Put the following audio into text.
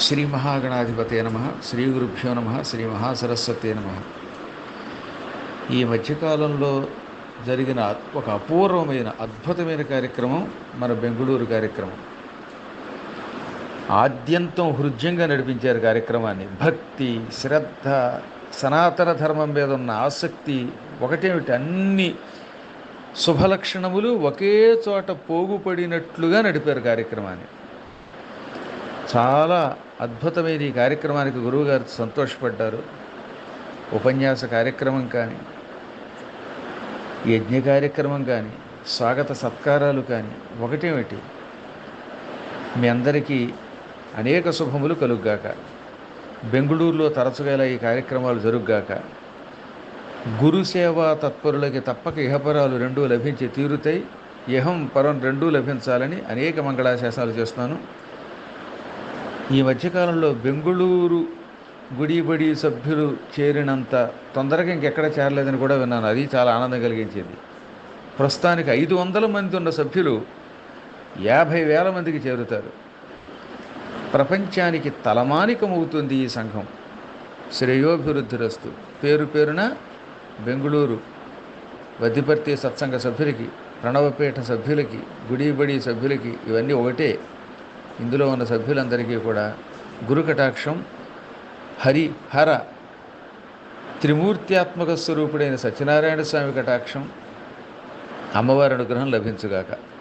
శ్రీ మహాగణాధిపతే నమ శ్రీ గురుభ్యో నమ శ్రీ మహాసరస్వతే నమ. ఈ మధ్యకాలంలో జరిగిన ఒక అపూర్వమైన అద్భుతమైన కార్యక్రమం మన బెంగుళూరు కార్యక్రమం. ఆద్యంతం హృద్యంగా నడిపించారు కార్యక్రమాన్ని. భక్తి శ్రద్ధ సనాతన ధర్మం మీద ఉన్న ఆసక్తి ఒకటేమిటి? అన్ని శుభలక్షణములు ఒకే చోట పోగుపడినట్లుగా నడిపారు కార్యక్రమాన్ని. చాలా అద్భుతమైన ఈ కార్యక్రమానికి గురువుగారు సంతోషపడ్డారు. ఉపన్యాస కార్యక్రమం కానీ యజ్ఞ కార్యక్రమం కానీ స్వాగత సత్కారాలు కానీ ఒకటేమిటి మీ అందరికీ అనేక శుభములు కలుగ్గాక. బెంగుళూరులో తరచుగా ఇలా ఈ కార్యక్రమాలు జరుగ్గాక. గురు సేవా తత్పరులకి తప్పక ఇహపరాలు రెండూ లభించి తీరుతాయి. ఇహం పరం రెండూ లభించాలని అనేక మంగళాశాసనాలు చేస్తున్నాను. ఈ మధ్యకాలంలో బెంగుళూరు గుడిబడి సభ్యులు చేరినంత తొందరగా ఇంకెక్కడ చేరలేదని కూడా విన్నాను. అది చాలా ఆనందం కలిగించేది. ప్రస్తుతానికి ఐదు వందల మంది ఉన్న సభ్యులు యాభై వేల మందికి చేరుతారు. ప్రపంచానికి తలమానికమవుతుంది ఈ సంఘం. శ్రేయోభివృద్ధిరస్తు. పేరు పేరున బెంగుళూరు వద్దిపర్తి సత్సంగ సభ్యులకి ప్రణవపీఠ సభ్యులకి గుడిబడి సభ్యులకి ఇవన్నీ ఒకటే. ఇందులో ఉన్న సభ్యులందరికీ కూడా గురు కటాక్షం హరి హర త్రిమూర్త్యాత్మక స్వరూపుడైన సత్యనారాయణ స్వామి కటాక్షం అమ్మవారి అనుగ్రహం లభించుగాక.